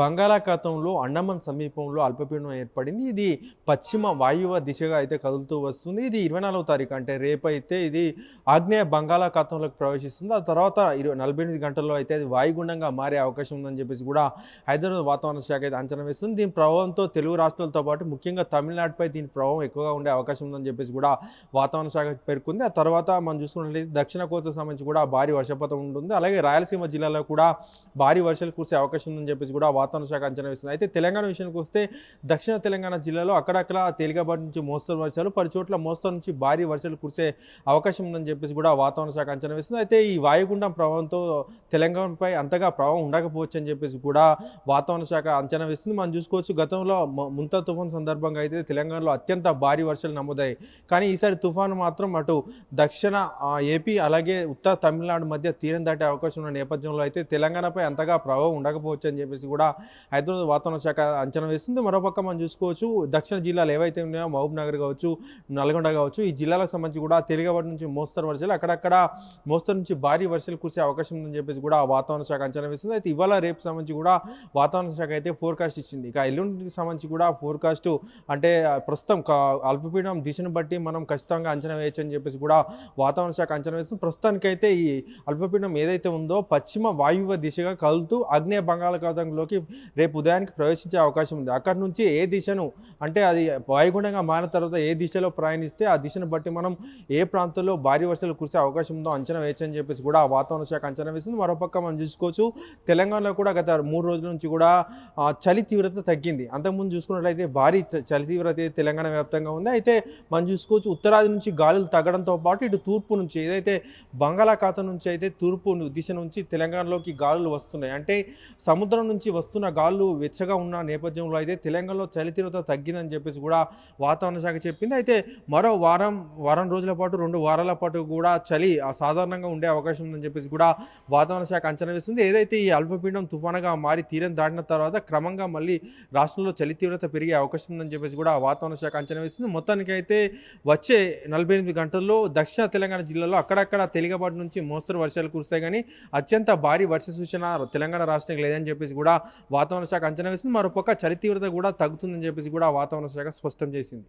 బంగాళాఖాతంలో అండమాన్ సమీపంలో అల్పపీడనం ఏర్పడింది. ఇది పశ్చిమ వాయువ్య దిశగా అయితే కదులుతూ వస్తుంది. ఇది ఇరవై నాలుగవ తారీఖు అంటే రేపు అయితే ఇది ఆగ్నేయ బంగాళాఖాతంలోకి ప్రవేశిస్తుంది. ఆ తర్వాత ఇరవై నలభై ఎనిమిది గంటల్లో అయితే అది వాయుగుండంగా మారే అవకాశం ఉందని చెప్పేసి కూడా హైదరాబాద్ వాతావరణ శాఖ అయితే అంచనా వేస్తుంది. దీని ప్రభావంతో తెలుగు రాష్ట్రాలతో పాటు ముఖ్యంగా తమిళనాడుపై దీని ప్రభావం ఎక్కువగా ఉండే అవకాశం ఉందని చెప్పేసి కూడా వాతావరణ శాఖ పేర్కొంది. ఆ తర్వాత మనం చూసుకున్నట్లయితే దక్షిణ కోస్తకు సంబంధించి కూడా భారీ వర్షపాతం ఉంటుంది. అలాగే రాయలసీమ జిల్లాలో కూడా భారీ వర్షాలు కురిసే అవకాశం ఉందని చెప్పేసి కూడా వాతావరణ శాఖ అంచనా వేస్తుంది అయితే తెలంగాణ విషయానికి వస్తే దక్షిణ తెలంగాణ జిల్లాలో అక్కడక్కడ తేలికపాటి నుంచి మోస్తరు వర్షాలు పలు చోట్ల మోస్తరు నుంచి భారీ వర్షాలు కురిసే అవకాశం ఉందని చెప్పేసి కూడా వాతావరణ శాఖ అంచనా వేస్తుంది అయితే ఈ వాయుగుండం ప్రభావంతో తెలంగాణపై అంతగా ప్రభావం ఉండకపోవచ్చు అని చెప్పేసి కూడా వాతావరణ శాఖ అంచనా వేస్తుంది మనం చూసుకోవచ్చు గతంలో ముంత ముంతా తుఫాన్ సందర్భంగా అయితే తెలంగాణలో అత్యంత భారీ వర్షాలు నమోదాయి కానీ ఈసారి తుఫాను మాత్రం అటు దక్షిణ ఏపీ అలాగే ఉత్తర తమిళనాడు మధ్య తీరం దాటే అవకాశం ఉన్న నేపథ్యంలో అయితే తెలంగాణపై అంతగా ప్రభావం ఉండకపోవచ్చు అని చెప్పేసి కూడా హైదరాబాద్ వాతావరణ శాఖ అంచనా వేస్తుంది. మరోపక్క మనం చూసుకోవచ్చు దక్షిణ జిల్లాలు ఏవైతే ఉన్నాయో మహబూబ్ నగర్ కావచ్చు నల్గొండ కావచ్చు ఈ జిల్లాలకు సంబంధించి కూడా తేలికపాటి నుంచి మోస్తరు వర్షాలు అక్కడక్కడ మోస్తరు నుంచి భారీ వర్షాలు కురిసే అవకాశం ఉందని చెప్పేసి కూడా వాతావరణ శాఖ అంచనా వేస్తుంది. అయితే ఇవాళ రేపు సంబంధించి కూడా వాతావరణ శాఖ అయితే ఫోర్కాస్ట్ ఇచ్చింది. ఇక ఎల్లుండికి సంబంధించి కూడా ఫోర్కాస్ట్ అంటే ప్రస్తుతం అల్పపీడనం దిశను బట్టి మనం ఖచ్చితంగా అంచనా వేయచ్చు అని చెప్పేసి కూడా వాతావరణ శాఖ అంచనా వేస్తుంది. ప్రస్తుతానికైతే ఈ అల్పపీడనం ఏదైతే ఉందో పశ్చిమ వాయువ్య దిశగా కలుతూ ఆగ్నేయ బంగాళాఖాతంలోకి రేపు ఉదయానికి ప్రవేశించే అవకాశం ఉంది. అక్కడ నుంచి ఏ దిశను అంటే అది వాయుగుండంగా మారిన తర్వాత ఏ దిశలో ప్రయాణిస్తే ఆ దిశను బట్టి మనం ఏ ప్రాంతంలో భారీ వర్షాలు కురిసే అవకాశం ఉందో అంచనా వేయచ్చని చెప్పేసి కూడా ఆ వాతావరణ శాఖ అంచనా వేసింది. మరోపక్క మనం చూసుకోవచ్చు తెలంగాణలో కూడా గత మూడు రోజుల నుంచి కూడా చలి తీవ్రత తగ్గింది. అంతకుముందు చూసుకున్నట్లయితే భారీ చలి తీవ్రత అయితే తెలంగాణ వ్యాప్తంగా ఉంది. అయితే మనం చూసుకోవచ్చు ఉత్తరాది నుంచి గాలులు తగ్గడంతో పాటు ఇటు తూర్పు నుంచి ఏదైతే బంగాళాఖాతం నుంచి అయితే తూర్పు దిశ నుంచి తెలంగాణలోకి గాలులు వస్తున్నాయి. అంటే సముద్రం నుంచి వస్తున్న గాలు వెచ్చగా ఉన్న నేపథ్యంలో అయితే తెలంగాణలో చలి తీవ్రత తగ్గిందని చెప్పేసి కూడా వాతావరణ శాఖ చెప్పింది. అయితే మరో వారం వారం రోజుల పాటు రెండు వారాల పాటు కూడా చలి సాధారణంగా ఉండే అవకాశం ఉందని చెప్పేసి కూడా వాతావరణ శాఖ అంచనా వేస్తుంది. ఏదైతే ఈ అల్పపీడనం తుఫానుగా మారి తీరం దాటిన తర్వాత క్రమంగా మళ్ళీ రాష్ట్రంలో చలి తీవ్రత పెరిగే అవకాశం ఉందని చెప్పేసి కూడా వాతావరణ శాఖ అంచనా వేస్తుంది. మొత్తానికి అయితే వచ్చే నలభై ఎనిమిది గంటల్లో దక్షిణ తెలంగాణ జిల్లాలో అక్కడక్కడ తేలికపాటి నుంచి మోస్తరు వర్షాలు కురుస్తాయి. కానీ అత్యంత భారీ వర్ష సూచన తెలంగాణ రాష్ట్రానికి లేదని చెప్పేసి కూడా వాతావరణ శాఖ అంచనా వేసింది. మరోపక్క చలి తీవ్రత కూడా తగ్గుతుందని చెప్పేసి కూడా వాతావరణ శాఖ స్పష్టం చేసింది.